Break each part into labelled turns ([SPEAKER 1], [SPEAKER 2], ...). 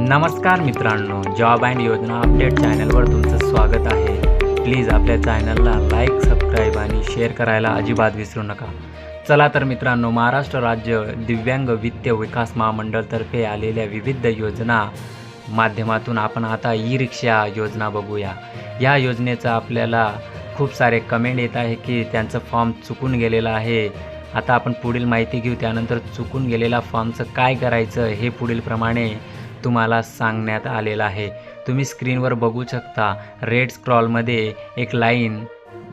[SPEAKER 1] नमस्कार मित्रांनो job and योजना अपडेट चॅनलवर तुमचं स्वागत आहे. प्लीज आपल्या चॅनलला लाईक सबस्क्राईब आणि शेअर करायला अजिबात विसरू नका. चला तर मित्रांनो महाराष्ट्र राज्य दिव्यांग वित्त विकास महामंडळतर्फे आलेल्या विविध योजना माध्यमातून आपण आता ई रिक्षा योजना बघूया. या योजनेचं आपल्याला खूप सारे कमेंट येत आहे की त्यांचं फॉर्म चुकून गेलेला आहे. आता आपण पुढील माहिती घेऊ त्यानंतर चुकून गेलेला फॉर्मचं काय करायचं हे पुढील प्रमाणे तुम्हाला सांगण्यात आलेलं आहे. तुम्ही स्क्रीनवर बघू शकता रेड स्क्रॉलमध्ये एक लाईन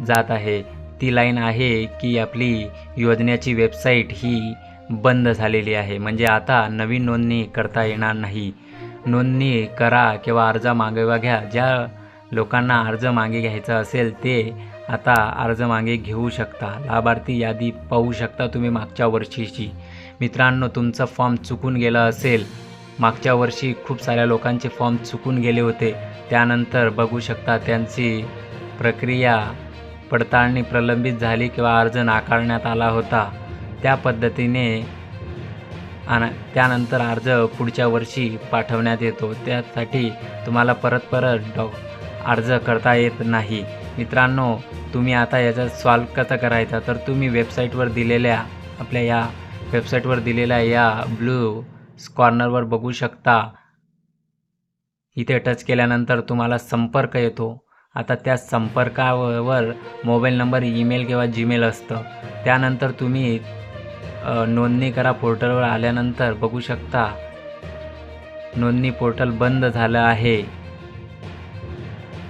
[SPEAKER 1] जात आहे. ती लाईन आहे की आपली योजनेची वेबसाईट ही बंद झालेली आहे. म्हणजे आता नवीन नोंदणी करता येणार नाही. नोंदणी करा किंवा अर्ज मागेवा घ्या. ज्या लोकांना अर्ज मागे घ्यायचा असेल ते आता अर्ज मागे घेऊ शकता. लाभार्थी यादी पाहू शकता तुम्ही मागच्या वर्षीची. मित्रांनो तुमचं फॉर्म चुकून गेला असेल मागच्या वर्षी खूप साऱ्या लोकांचे फॉर्म चुकून गेले होते. त्यानंतर बघू शकता त्यांची प्रक्रिया पडताळणी प्रलंबित झाली किंवा अर्ज नाकारण्यात आला होता. त्या पद्धतीने आणि त्यानंतर अर्ज पुढच्या वर्षी पाठवण्यात येतो. त्यासाठी तुम्हाला परत परत डॉ अर्ज करता येत नाही. मित्रांनो तुम्ही आता याचा सॉल्व कसा करायचा? तर तुम्ही वेबसाईटवर दिलेल्या आपल्या या वेबसाईटवर दिलेल्या या ब्लू कॉर्नरवर बघू शकता. इथे टच केल्यानंतर तुम्हाला संपर्क येतो. आता त्या संपर्कावर मोबाईल नंबर ईमेल किंवा जीमेल असतं. त्यानंतर तुम्ही नोंदणी करा पोर्टलवर आल्यानंतर बघू शकता. नोंदणी पोर्टल बंद झालं आहे.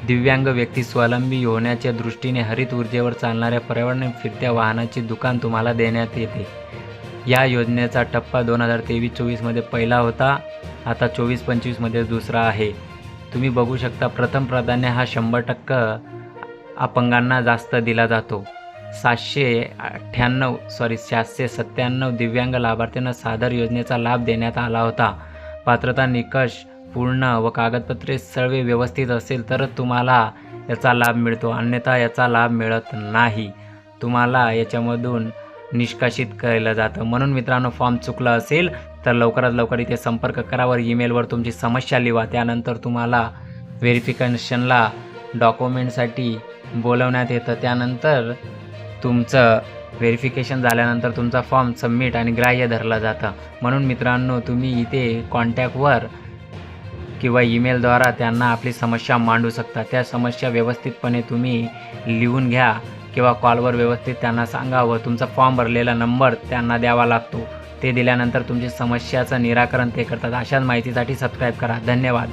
[SPEAKER 1] दिव्यांग व्यक्ती स्वावलंबी होण्याच्या दृष्टीने हरित ऊर्जेवर चालणाऱ्या पर्यावरण फिरत्या वाहनाची दुकान तुम्हाला देण्यात येते. या योजनेचा टप्पा दोन हजार तेवीस चोवीसमध्ये पहिला होता. आता चोवीस पंचवीसमध्ये दुसरा आहे. तुम्ही बघू शकता प्रथम प्राधान्य हा शंभर टक्कं अपंगांना जास्त दिला जातो. सातशे अठ्ठ्याण्णव सॉरी सातशे सत्त्याण्णव दिव्यांग लाभार्थ्यांना सादर योजनेचा लाभ देण्यात आला होता. पात्रता निकष पूर्ण व कागदपत्रे सर्व व्यवस्थित असेल तरच तुम्हाला याचा लाभ मिळतो. अन्यथा याचा लाभ मिळत नाही. तुम्हाला याच्यामधून निष्कासित केलं जातं. म्हणून मित्रांनो फॉर्म चुकला असेल तर लवकरात लवकर इथे संपर्क करा वर ईमेलवर तुमची समस्या लिहा त्यानंतर तुम्हाला व्हेरिफिकेशनला डॉक्युमेंटसाठी बोलवण्यात येतं. त्यानंतर तुमचं व्हेरिफिकेशन झाल्यानंतर तुमचा फॉर्म सबमिट आणि ग्राह्य धरला जातं. म्हणून मित्रांनो तुम्ही इथे कॉन्टॅक्टवर किंवा ईमेलद्वारा त्यांना आपली समस्या मांडू शकता. त्या समस्या व्यवस्थितपणे तुम्ही लिहून घ्या. किंवा कॉलवर व्यवस्थित त्यांना सांगा व तुमचा फॉर्म भरलेला नंबर त्यांना द्यावा लागतो. ते दिल्यानंतर तुमची समस्याचं निराकरण ते करतात. अशाच माहितीसाठी सबस्क्राईब करा. धन्यवाद.